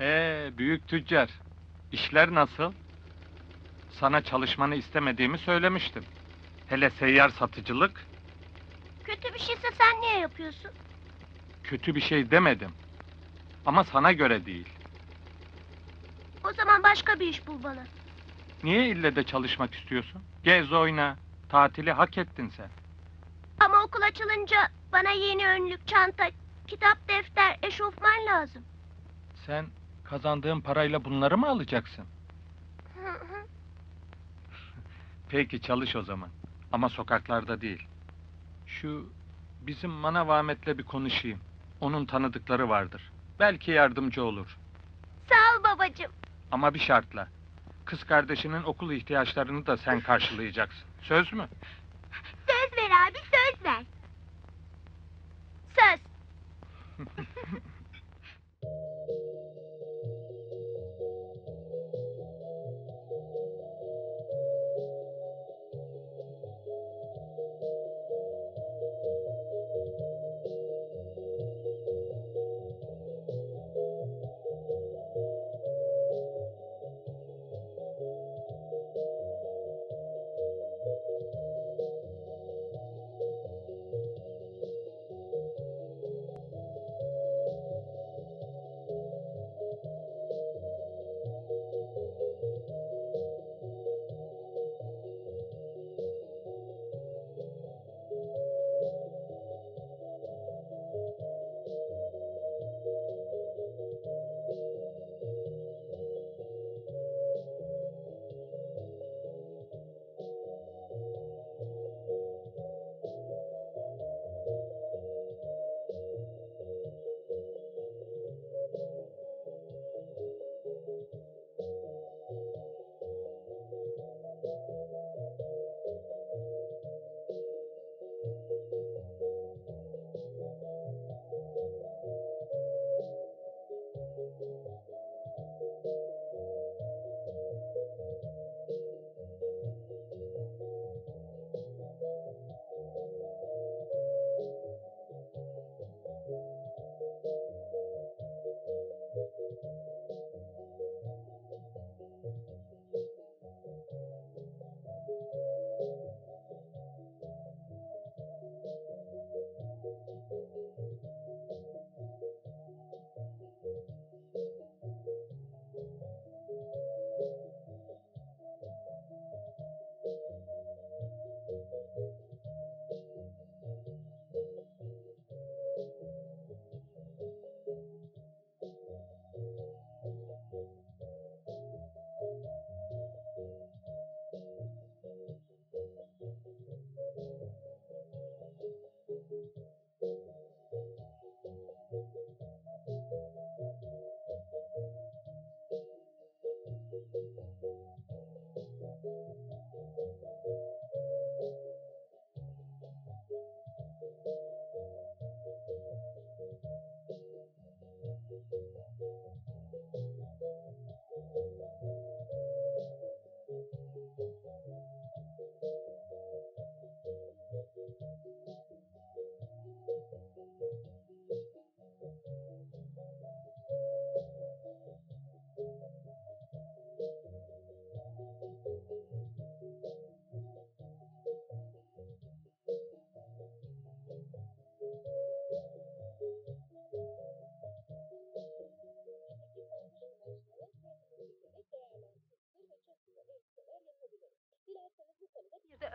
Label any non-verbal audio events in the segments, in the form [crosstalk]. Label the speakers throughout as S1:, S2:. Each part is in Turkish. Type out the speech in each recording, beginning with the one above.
S1: Ee, büyük tüccar. İşler nasıl? Sana çalışmanı istemediğimi söylemiştim. Hele seyyar satıcılık
S2: Kötü bir şeyse sen niye yapıyorsun?
S1: kötü bir şey demedim. Ama sana göre değil.
S2: O zaman başka bir iş bul bana.
S1: Niye ille de çalışmak istiyorsun? Gez oyna. Tatili hak ettin sen.
S2: Ama okul açılınca bana yeni önlük, çanta, kitap, defter, eşofman lazım.
S1: Sen kazandığın parayla bunları mı alacaksın? [laughs] Peki çalış o zaman. Ama sokaklarda değil. Şu bizim Manav Ahmet'le bir konuşayım. Onun tanıdıkları vardır. Belki yardımcı olur.
S2: Sağ ol babacığım.
S1: Ama bir şartla. Kız kardeşinin okul ihtiyaçlarını da sen karşılayacaksın. Söz mü?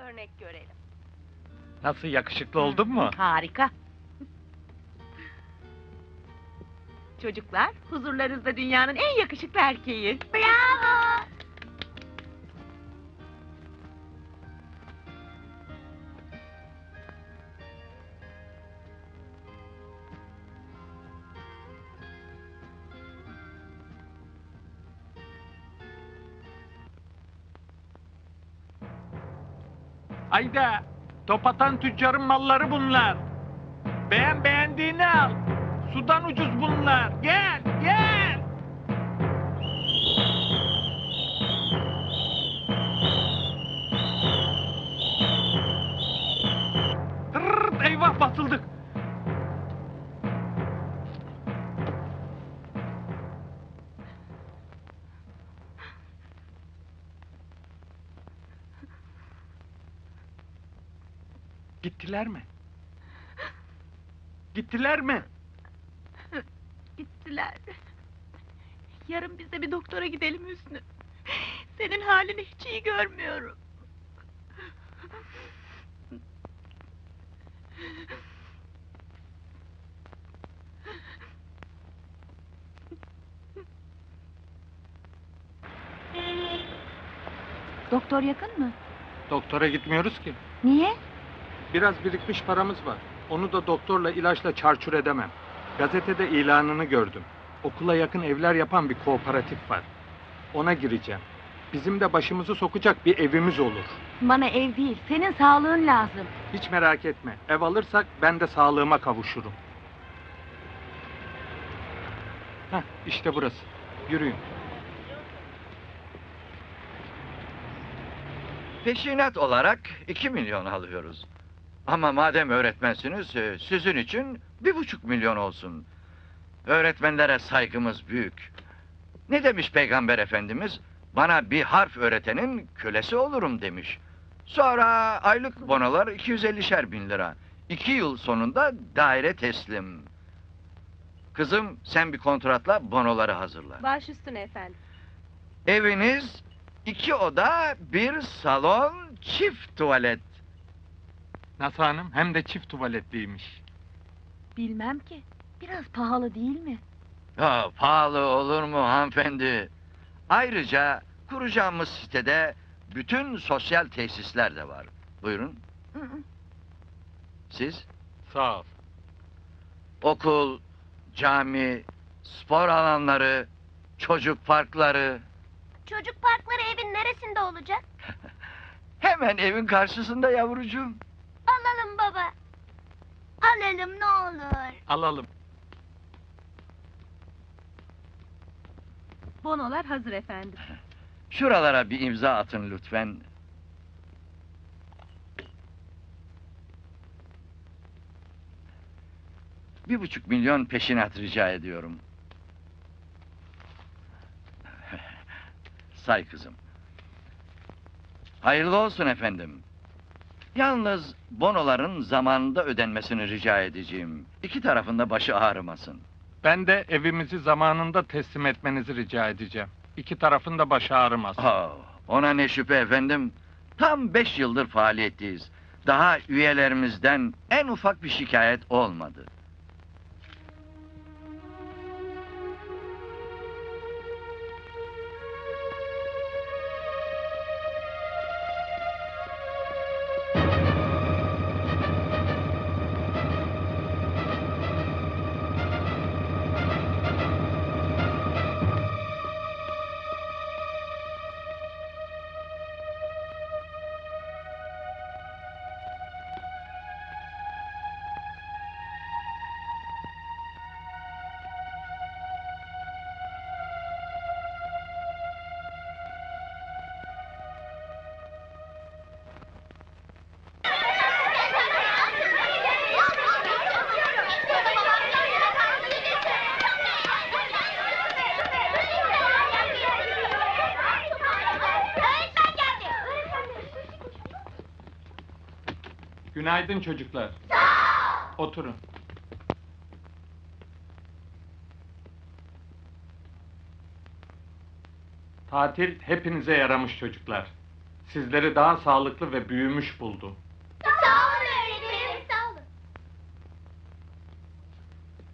S3: Örnek görelim.
S1: Nasıl yakışıklı oldun mu? [laughs]
S3: Harika. Çocuklar, huzurlarınızda dünyanın en yakışıklı erkeği.
S2: Bravo.
S1: Hayda! Top atan tüccarın malları bunlar. Beğen beğendiğini al. Sudan ucuz bunlar. Gel, gel! Gittiler mi? Gittiler mi?
S3: Gittiler. Yarın biz de bir doktora gidelim Hüsnü. Senin halini hiç iyi görmüyorum. Doktor yakın mı?
S1: Doktora gitmiyoruz ki.
S3: Niye?
S1: Biraz birikmiş paramız var. Onu da doktorla ilaçla çarçur edemem. Gazetede ilanını gördüm. Okula yakın evler yapan bir kooperatif var. Ona gireceğim. Bizim de başımızı sokacak bir evimiz olur.
S3: Bana ev değil, senin sağlığın lazım.
S1: Hiç merak etme. Ev alırsak ben de sağlığıma kavuşurum. Heh, işte burası. Yürüyün.
S4: Peşinat olarak 2 milyon alıyoruz. Ama madem öğretmensiniz, e, sizin için bir buçuk milyon olsun. Öğretmenlere saygımız büyük. Ne demiş Peygamber Efendimiz? Bana bir harf öğretenin kölesi olurum demiş. Sonra aylık bonolar 250'şer bin lira. İki yıl sonunda daire teslim. Kızım sen bir kontratla bonoları hazırla.
S3: Baş üstüne efendim.
S4: Eviniz iki oda, bir salon, çift tuvalet.
S1: Nasıl hanım? Hem de çift tuvaletliymiş.
S3: Bilmem ki. Biraz pahalı değil mi?
S4: Ya pahalı olur mu hanımefendi? Ayrıca kuracağımız sitede bütün sosyal tesisler de var. Buyurun siz?
S1: Sağ ol.
S4: Okul, cami, spor alanları, çocuk parkları.
S2: Çocuk parkları evin neresinde olacak? [laughs]
S4: Hemen evin karşısında yavrucuğum.
S2: Alalım baba. Alalım ne olur.
S1: Alalım.
S3: Bonolar hazır efendim. [laughs]
S4: Şuralara bir imza atın lütfen. Bir buçuk milyon peşinat rica ediyorum. [laughs] Say kızım. Hayırlı olsun efendim. Yalnız bonoların zamanında ödenmesini rica edeceğim. İki tarafında başı ağrımasın.
S1: Ben de evimizi zamanında teslim etmenizi rica edeceğim. İki tarafın da başı ağrımaz.
S4: Aa, ona ne şüphe efendim. Tam beş yıldır faaliyetteyiz. Daha üyelerimizden en ufak bir şikayet olmadı.
S1: Günaydın çocuklar. Oturun. Tatil hepinize yaramış çocuklar. Sizleri daha sağlıklı ve büyümüş buldu.
S2: Sağ olun öğretmenim. Sağ olun.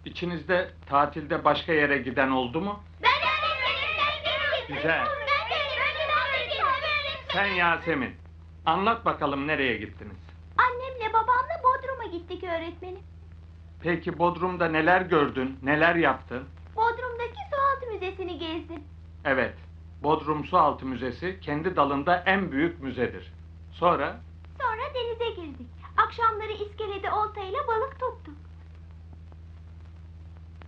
S1: İçinizde tatilde başka yere giden oldu mu?
S2: Ben öğretmenim. Ben gittim.
S1: Güzel.
S2: Ben de öğretmenim.
S1: Sen Yasemin. Anlat bakalım nereye gittiniz?
S2: Annemle babamla Bodrum'a gittik öğretmenim.
S1: Peki Bodrum'da neler gördün, neler yaptın?
S2: Bodrum'daki sualtı müzesini gezdim.
S1: Evet, Bodrum Sualtı Müzesi kendi dalında en büyük müzedir. Sonra
S2: Sonra denize girdik. Akşamları iskelede oltayla balık tuttuk.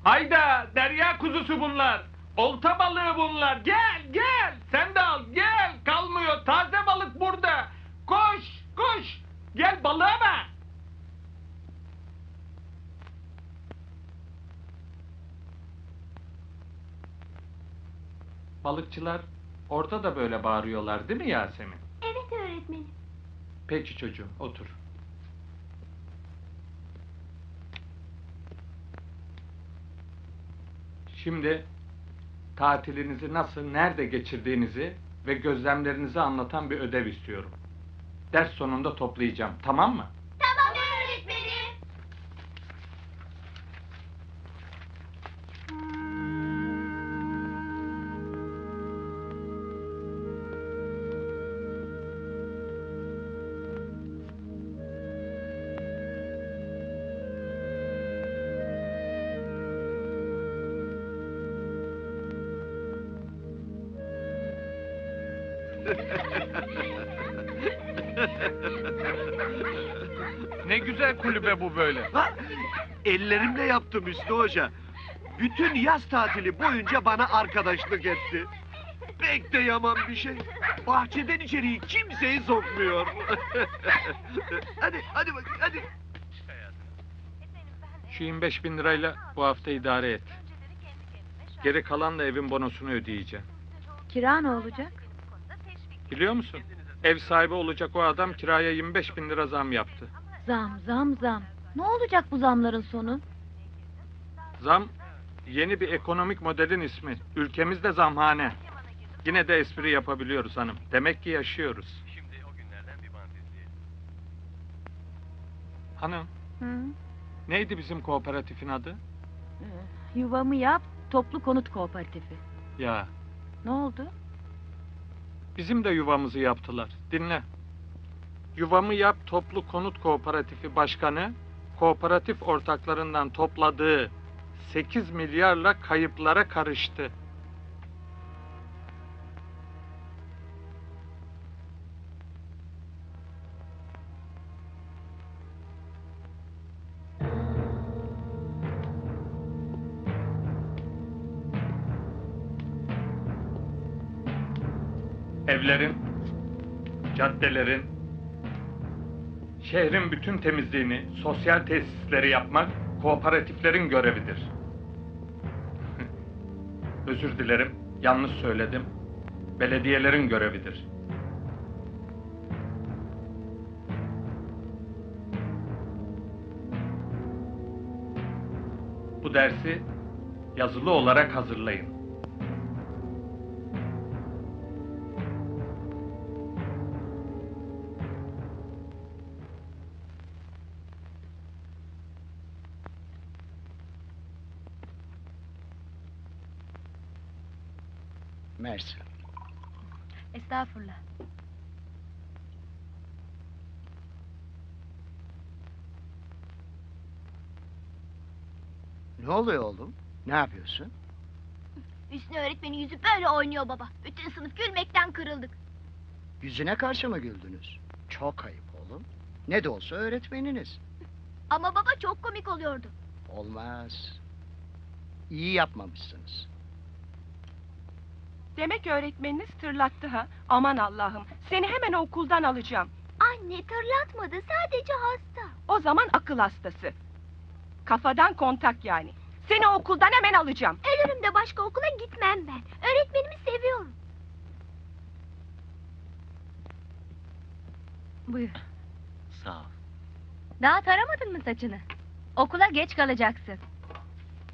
S1: Hayda derya kuzusu bunlar. Olta balığı bunlar. Gel gel. Sen de al gel. Kalmıyor. Taze balık burada. Koş koş. Gel balığa? Balıkçılar orada da böyle bağırıyorlar değil mi Yasemin?
S2: Evet öğretmenim.
S1: Peki çocuğum otur. Şimdi tatilinizi nasıl, nerede geçirdiğinizi ve gözlemlerinizi anlatan bir ödev istiyorum. Ders sonunda toplayacağım, tamam mı?
S2: Tamam öğretmenim. [laughs]
S1: Ne güzel kulübe bu böyle.
S5: Ha, ellerimle yaptım Hüsnü Hoca. Bütün yaz tatili boyunca bana arkadaşlık etti. Pek de yaman bir şey. Bahçeden içeriği kimseyi sokmuyor. [laughs] hadi, hadi bak, hadi.
S1: Şu 25 bin lirayla bu hafta idare et. Geri kalanla evin bonosunu ödeyeceğim.
S3: Kira ne olacak?
S1: Biliyor musun? Ev sahibi olacak o adam kiraya 25 bin lira zam yaptı.
S3: Zam zam zam. Ne olacak bu zamların sonu?
S1: Zam yeni bir ekonomik modelin ismi. Ülkemizde zamhane. Yine de espri yapabiliyoruz hanım. Demek ki yaşıyoruz.
S5: Şimdi o günlerden bir.
S1: Hanım,
S3: Hı?
S1: neydi bizim kooperatifin adı?
S3: Ee, Yuvamı yap, toplu konut kooperatifi.
S1: Ya,
S3: Ne oldu?
S1: Bizim de yuvamızı yaptılar. Dinle. Yuvamı Yap Toplu Konut Kooperatifi Başkanı, kooperatif ortaklarından topladığı 8 milyarla kayıplara karıştı. Evlerin, caddelerin, şehrin bütün temizliğini, sosyal tesisleri yapmak kooperatiflerin görevidir. [laughs] Özür dilerim, yanlış söyledim. Belediyelerin görevidir. Bu dersi yazılı olarak hazırlayın.
S6: Mersi.
S3: Estağfurullah.
S6: Ne oluyor oğlum? Ne yapıyorsun?
S2: Hüsnü öğretmenin yüzü böyle oynuyor baba. Bütün sınıf gülmekten kırıldık.
S6: Yüzüne karşı mı güldünüz? Çok ayıp oğlum. Ne de olsa öğretmeniniz.
S2: Ama baba çok komik oluyordu.
S6: Olmaz. İyi yapmamışsınız.
S7: Demek öğretmeniniz tırlattı ha? Aman Allah'ım, seni hemen okuldan alacağım.
S2: Anne tırlatmadı sadece hasta.
S7: O zaman akıl hastası. Kafadan kontak yani. Seni okuldan hemen alacağım.
S2: Ölürüm de başka okula gitmem ben. Öğretmenimi seviyorum.
S3: Buyur.
S8: Sağ ol.
S3: Daha taramadın mı saçını? Okula geç kalacaksın.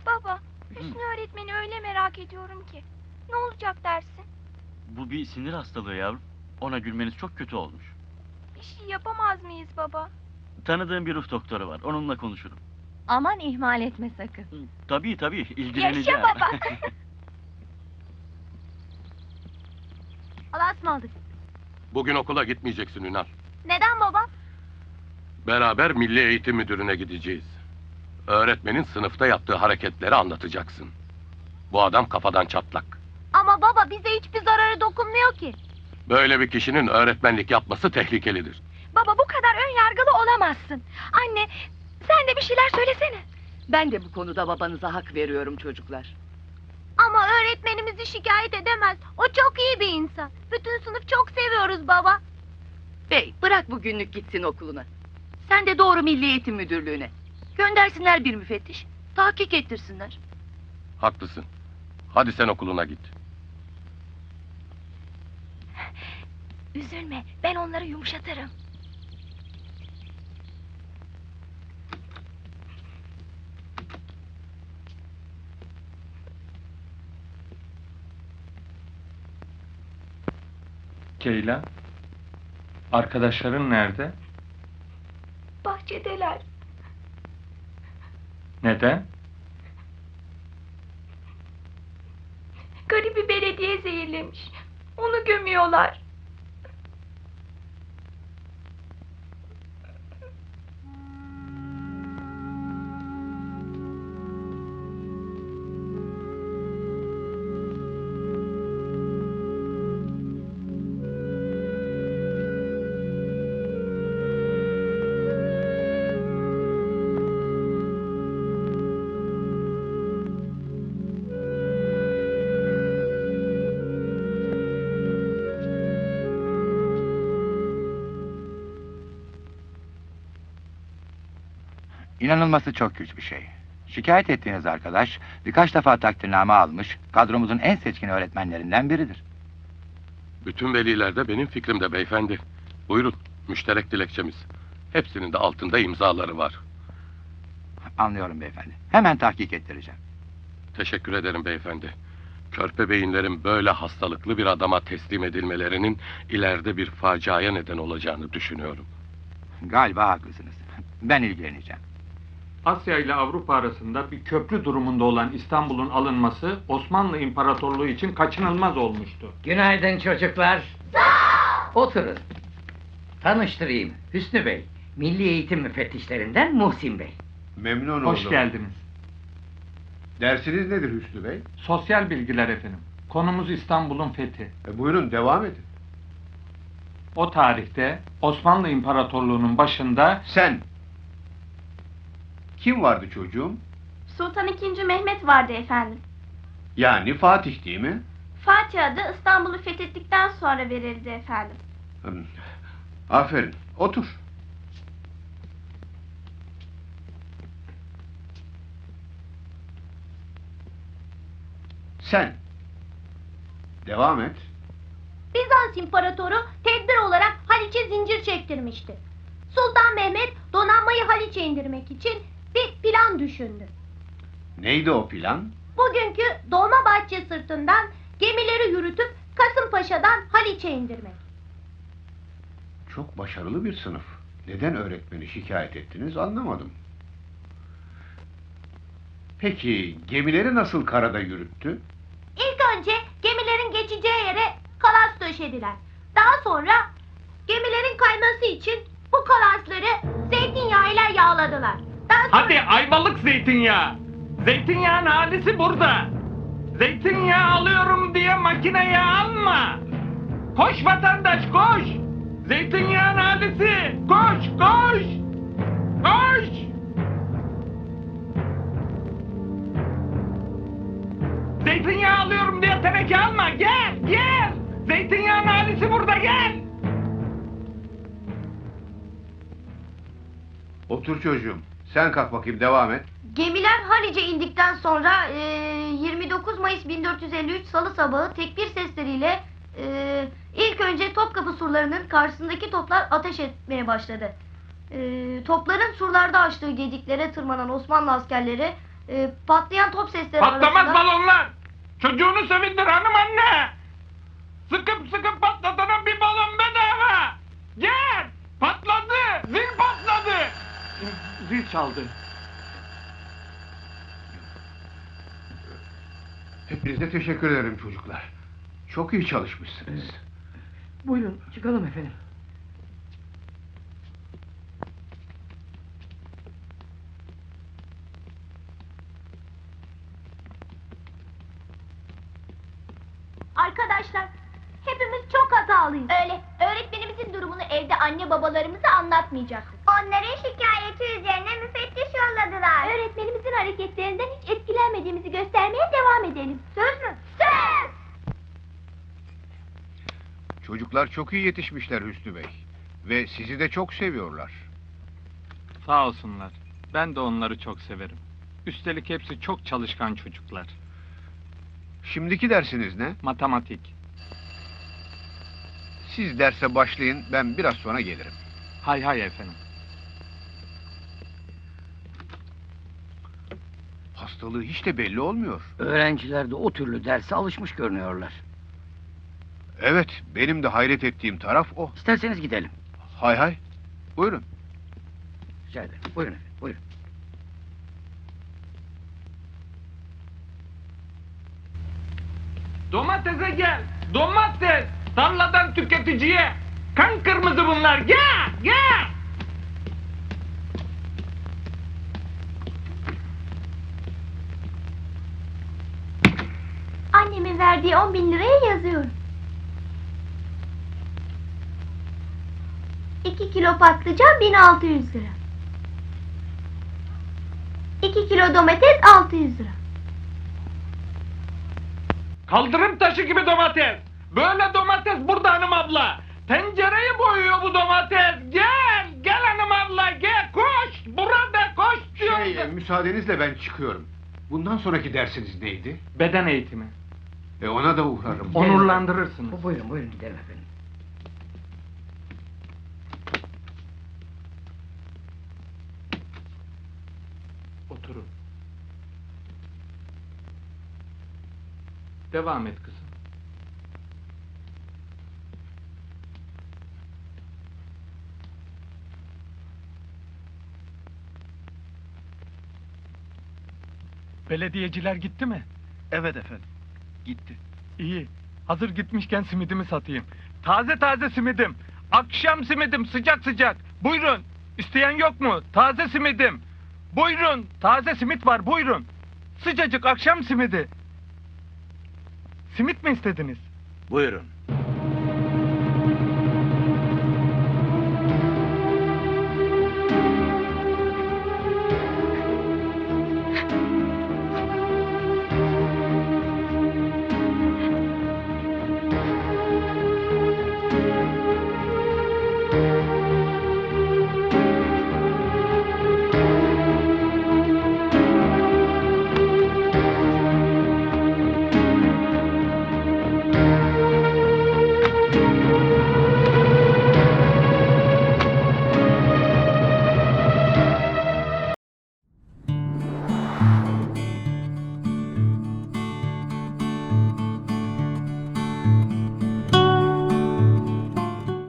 S2: Baba, Hüsnü öğretmeni öyle merak ediyorum ki. Ne olacak dersin?
S8: Bu bir sinir hastalığı yavrum. Ona gülmeniz çok kötü olmuş.
S2: Bir şey yapamaz mıyız baba?
S8: Tanıdığım bir ruh doktoru var. Onunla konuşurum.
S3: Aman ihmal etme sakın.
S8: Tabii tabii ilgileneceğim.
S2: Yaşa baba. [laughs] Allah'a ısmarladık.
S9: Bugün okula gitmeyeceksin Ünal.
S2: Neden baba?
S9: Beraber Milli Eğitim Müdürü'ne gideceğiz. Öğretmenin sınıfta yaptığı hareketleri anlatacaksın. Bu adam kafadan çatlak.
S2: Ama baba bize hiçbir zararı dokunmuyor ki.
S9: Böyle bir kişinin öğretmenlik yapması tehlikelidir.
S2: Baba bu kadar ön yargılı olamazsın. Anne sen de bir şeyler söylesene.
S10: Ben de bu konuda babanıza hak veriyorum çocuklar.
S2: Ama öğretmenimizi şikayet edemez. O çok iyi bir insan. Bütün sınıf çok seviyoruz baba.
S10: Bey bırak bugünlük gitsin okuluna. Sen de doğru Milli Eğitim Müdürlüğü'ne. Göndersinler bir müfettiş. Tahkik ettirsinler.
S9: Haklısın. Hadi sen okuluna git.
S2: Üzülme, ben onları yumuşatırım.
S1: Keyla, arkadaşların nerede?
S3: Bahçedeler.
S1: Neden?
S3: Garibi belediye zehirlemiş. Onu gömüyorlar.
S11: İnanılması çok güç bir şey. Şikayet ettiğiniz arkadaş birkaç defa takdirname almış, kadromuzun en seçkin öğretmenlerinden biridir.
S9: Bütün veliler de benim fikrimde beyefendi. Buyurun, müşterek dilekçemiz. Hepsinin de altında imzaları var.
S11: Anlıyorum beyefendi. Hemen tahkik ettireceğim.
S9: Teşekkür ederim beyefendi. Körpe beyinlerin böyle hastalıklı bir adama teslim edilmelerinin ileride bir faciaya neden olacağını düşünüyorum.
S11: Galiba haklısınız. Ben ilgileneceğim.
S1: Asya ile Avrupa arasında bir köprü durumunda olan İstanbul'un alınması Osmanlı İmparatorluğu için kaçınılmaz olmuştu.
S12: Günaydın çocuklar. Oturun. Tanıştırayım. Hüsnü Bey. Milli Eğitim Müfettişlerinden Muhsin Bey.
S5: Memnun
S1: Hoş
S5: oldum.
S1: geldiniz.
S5: Dersiniz nedir Hüsnü Bey?
S1: Sosyal bilgiler efendim. Konumuz İstanbul'un fethi.
S5: E, buyurun devam edin.
S1: O tarihte Osmanlı İmparatorluğu'nun başında
S5: Sen. Kim vardı çocuğum?
S2: Sultan II. Mehmet vardı efendim.
S5: Yani Fatih değil mi?
S2: Fatih adı İstanbul'u fethettikten sonra verildi efendim.
S5: Hmm. Aferin. Otur. Sen. Devam et.
S2: Bizans İmparatoru tedbir olarak Haliç'e zincir çektirmişti. Sultan Mehmet donanmayı Haliç'e indirmek için bir plan düşündü.
S5: Neydi o plan?
S2: Bugünkü Dolmabahçe sırtından gemileri yürütüp Kasımpaşa'dan Haliç'e indirmek.
S5: Çok başarılı bir sınıf. Neden öğretmeni şikayet ettiniz anlamadım. Peki gemileri nasıl karada yürüttü?
S2: İlk önce gemilerin geçeceği yere kalas döşediler. Daha sonra gemilerin kayması için bu kalasları zeytinyağıyla yağladılar.
S1: Hadi ayvalık zeytinyağı. Zeytinyağın halisi burada. Zeytinyağı alıyorum diye makineye alma. Koş vatandaş koş. Zeytinyağın halisi. Koş koş. Koş. Zeytinyağı alıyorum diye teneke alma. Gel gel. Zeytinyağın halisi burada gel.
S5: Otur çocuğum. Sen kalk bakayım devam et.
S2: Gemiler Halice indikten sonra e, 29 Mayıs 1453 Salı sabahı tekbir sesleriyle e, ilk önce Topkapı surlarının karşısındaki toplar ateş etmeye başladı. E, topların surlarda açtığı gediklere tırmanan Osmanlı askerleri e, patlayan top sesleri
S1: Patlamaz
S2: arasında...
S1: balonlar. Çocuğunu sevindir hanım anne. Sıkıp sıkıp patlatana bir balon bedava. Gel. Patladı. Zil patladı. Zil çaldı.
S5: Hepinize teşekkür ederim çocuklar. Çok iyi çalışmışsınız.
S12: Buyurun çıkalım efendim.
S2: Arkadaşlar hepimiz çok hatalıyız. Öyle. Öğretmenimizin durumunu evde anne babalarımıza anlatmayacaktık. Onların şikayeti üzerine müfettiş yolladılar. Öğretmenimizin hareketlerinden hiç etkilenmediğimizi göstermeye devam edelim. Söz mü? Söz!
S5: Çocuklar çok iyi yetişmişler Hüsnü Bey. Ve sizi de çok seviyorlar.
S1: Sağ olsunlar. Ben de onları çok severim. Üstelik hepsi çok çalışkan çocuklar.
S5: Şimdiki dersiniz ne?
S1: Matematik.
S5: Siz derse başlayın, ben biraz sonra gelirim.
S1: Hay hay efendim.
S5: Hastalığı hiç de belli olmuyor.
S12: Öğrenciler de o türlü derse alışmış görünüyorlar.
S5: Evet, benim de hayret ettiğim taraf o.
S12: İsterseniz gidelim.
S5: Hay hay. Buyurun.
S12: Rica ederim. Buyurun efendim. Buyurun.
S1: Domatese gel. Domates. Tarladan tüketiciye. Kan kırmızı bunlar. Gel. Gel.
S2: Verdiği 10 bin liraya yazıyorum. 2 kilo patlıcan 1600 lira. 2 kilo domates 600 lira.
S1: Kaldırım taşı gibi domates. Böyle domates burada hanım abla. Tencereyi boyuyor bu domates. Gel. Gel hanım abla gel. Koş. Burada koş diyorum.
S13: Şey, müsaadenizle ben çıkıyorum. Bundan sonraki dersiniz neydi?
S1: Beden eğitimi.
S13: E ona da uğrarım.
S1: Onurlandırırsınız.
S12: Bu- Buyurun buyurun gidelim efendim.
S1: Oturun. Devam et kızım. Belediyeciler gitti mi?
S5: Evet efendim. Gitti.
S1: İyi. Hazır gitmişken simidimi satayım. Taze taze simidim. Akşam simidim sıcak sıcak. Buyurun. İsteyen yok mu? Taze simidim. Buyurun. Taze simit var buyurun. Sıcacık akşam simidi. Simit mi istediniz?
S14: Buyurun.